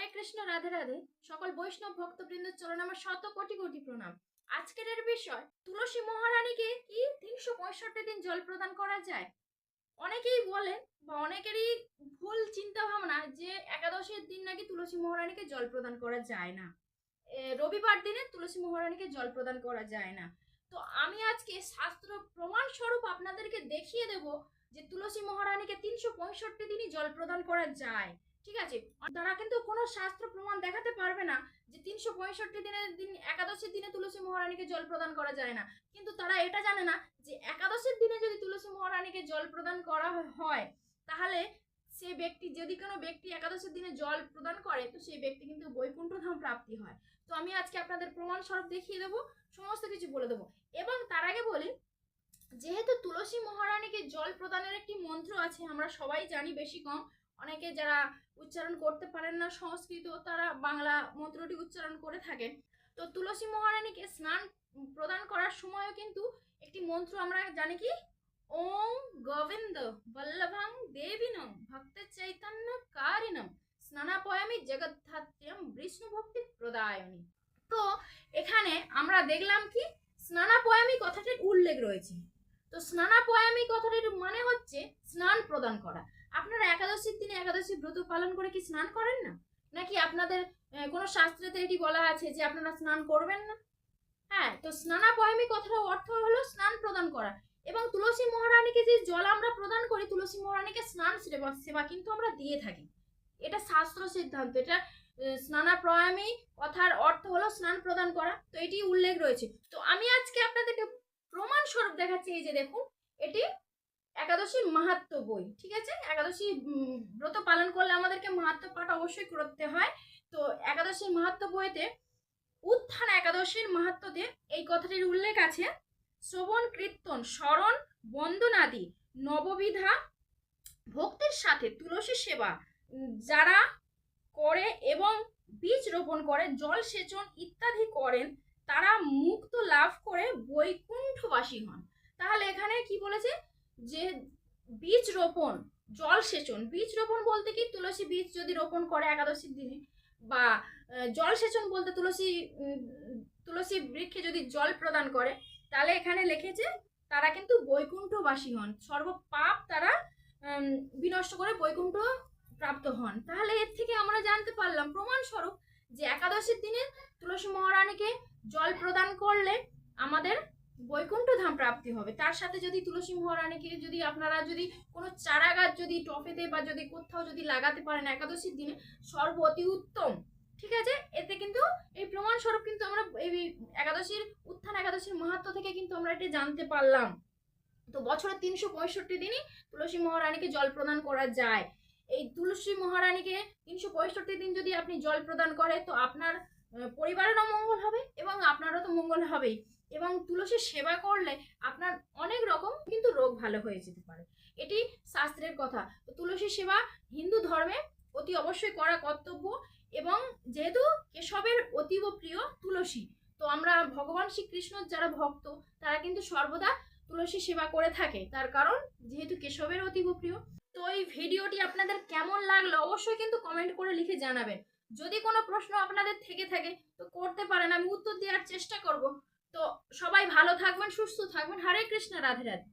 হরে কৃষ্ণ, রাধে রাধে। সকল বৈষ্ণব ভক্তবৃন্দের চরণ আমার শত কোটি কোটি প্রণাম। আজকের এর বিষয়, তুলসী মহারানীকে কি তিনশো পঁয়ষট্টি দিন জল প্রদান করা যায়? অনেকেই বলেন বা অনেকেরই ভুল চিন্তা ভাবনা যে একাদশের দিন নাকি তুলসী মহারানীকে জল প্রদান করা যায় না। রবিবার দিনে তুলসী মহারানীকে জল প্রদান করা যায় না। তো আমি আজকে শাস্ত্র প্রমাণ স্বরূপ আপনাদেরকে দেখিয়ে দেব যে তুলসী মহারানীকে তিনশো পঁয়ষট্টি দিনই জল প্রদান করা যায়। ঠিক আছে? তারা কিন্তু কোনো শাস্ত্র প্রমাণ দেখাতে পারবে না যে তিনশো পঁয়ষট্টি দিনের দিন একাদশের দিনে তুলসী মহারানীকে জল প্রদান করা যায় না। কিন্তু তারা এটা জানে না যে একাদশের দিনে যদি তুলসী মহারানীকে জল প্রদান করা হয়, তাহলে সে ব্যক্তি, যদি কোনো ব্যক্তি একাদশের দিনে জল প্রদান করে, তো সেই ব্যক্তি কিন্তু বৈকুণ্ঠ ধাম প্রাপ্তি হয়। তো আমি আজকে আপনাদের প্রমাণ স্বরূপ দেখিয়ে দেবো, সমস্ত কিছু বলে দেবো। এবং তার আগে বলি, যেহেতু তুলসী মহারানীকে জল প্রদানের একটি মন্ত্র আছে, আমরা সবাই জানি, বেশি কম অনেকে যারা উচ্চারণ করতে পারেন না সংস্কৃত, তারা বাংলা মন্ত্রটি উচ্চারণ করে থাকেন। তো তুলসী মহারানীকে স্নান প্রদান করার সময়ও কিন্তু একটি মন্ত্র আমরা জানি কি? ওম গোবিন্দ বল্লভং দেবিনম ভক্ত চৈতন্য কারিনম স্নানাপয়ামি জগদ্ধাত্রীয়ম বিষ্ণু ভক্তি প্রদায়নী। তো এখানে আমরা দেখলাম কি? স্নানাপয়ামি কথাটির উল্লেখ রয়েছে। তো স্নানাপয়ামি কথাটির মানে হচ্ছে স্নান প্রদান করা। আপনারা একাদশীর দিনে একাদশী ব্রত পালন করে কি স্নান করেন না? নাকি আপনাদের কোনো শাস্ত্রেতে এটি বলা আছে যে আপনারা স্নান করবেন না? হ্যাঁ তো স্নানাপয়ামি কথার অর্থ হলো স্নান প্রদান করা। এবং তুলসী মহারানীকে যে জল আমরা প্রদান করি, তুলসী মহারানীকে স্নান সেবা কিন্তু আমরা দিয়ে থাকি। এটা শাস্ত্র সিদ্ধান্ত। এটা স্নানাপ্রয়ামী কথার অর্থ হলো স্নান প্রদান করা। তো এটি উল্লেখ রয়েছে। তো আমি আজকে আপনাদেরকে প্রমাণ স্বরূপ দেখাচ্ছি, এই যে দেখুন, এটি একাদশীর মাহাত্ম বই, ঠিক আছে? একাদশী ব্রত পালন করলে আমাদেরকে মাহাত্ম পাঠ অবশ্যই করতে হয়। তো একাদশীর মাহাত্ম বইতে উত্থান একাদশীর মাহাত্মতে এই কথাটির উল্লেখ আছে, শ্রবণ, কীর্তন, স্মরণ, বন্দনাদি, নববিধা, ভক্তির সাথে তুলসী সেবা যারা করে এবং বীজ রোপণ করে, জল সেচন ইত্যাদি করেন, তারা মুক্ত লাভ করে বৈকুণ্ঠবাসী হন। তাহলে এখানে কি বলেছে? যে বীজ রোপণ, জল সেচন, বীজ রোপণ বলতে কি? তুলসী বীজ যদি রোপণ করে একাদশীর দিনে বা জল সেচন বলতে তুলসী তুলসী বৃক্ষে যদি জল প্রদান করে, তাহলে এখানে লিখেছে তারা কিন্তু বৈকুণ্ঠবাসী হন। সর্ব পাপ তারা বিনষ্ট করে বৈকুণ্ঠ প্রাপ্ত হন। তাহলে এর থেকে আমরা জানতে পারলাম প্রমাণ স্বরূপ যে একাদশীর দিনে তুলসী মহারানীকে জল প্রদান করলে আমাদের বৈকুণ্ঠ ধাম প্রাপ্তি হবে। তার সাথে যদি তুলসী মহারানীকে যদি আপনারা যদি কোনো চারা গাছ যদি টফেতে বা যদি কোথাও যদি লাগাতে পারেন একাদশীর দিনে, সর্ব অতি উত্তম। ঠিক আছে? এতে কিন্তু এই প্রমাণ স্বরূপ কিন্তু আমরা এই একাদশীর উত্থান, একাদশীর মাহাত্ম থেকে কিন্তু আমরা এটি জানতে পারলাম। তো বছরের তিনশো পঁয়ষট্টি দিনই তুলসী মহারানীকে জল প্রদান করা যায়। এই তুলসী মহারানীকে তিনশো পঁয়ষট্টি দিন যদি আপনি জল প্রদান করে তো আপনার পরিবারেরও মঙ্গল হবে এবং আপনারও তো মঙ্গল হবেই। এবং তুলসীর সেবা করলে আপনার অনেক রকম কিন্তু রোগ ভালো হয়ে যেতে পারে। এটি শাস্ত্রের কথা। তো তুলসী সেবা হিন্দু ধর্মে অতি অবশ্যই করা কর্তব্য এবং যেহেতু কেশবের অতীব প্রিয় তুলসী, তো আমরা ভগবান শ্রীকৃষ্ণর যারা ভক্ত, তারা কিন্তু সর্বদা তুলসী সেবা করে থাকে। তার কারণ যেহেতু কেশবের অতীব প্রিয়। তো এই ভিডিওটি আপনাদের কেমন লাগল অবশ্যই কিন্তু কমেন্ট করে লিখে জানাবেন। যদি কোনো প্রশ্ন আপনাদের থেকে থাকে, তো করতে পারেন। আমি উত্তর দেওয়ার চেষ্টা করব। সবাই ভালো থাকবেন সুস্থ থাকবেন। হরে কৃষ্ণ রাধে রাধে।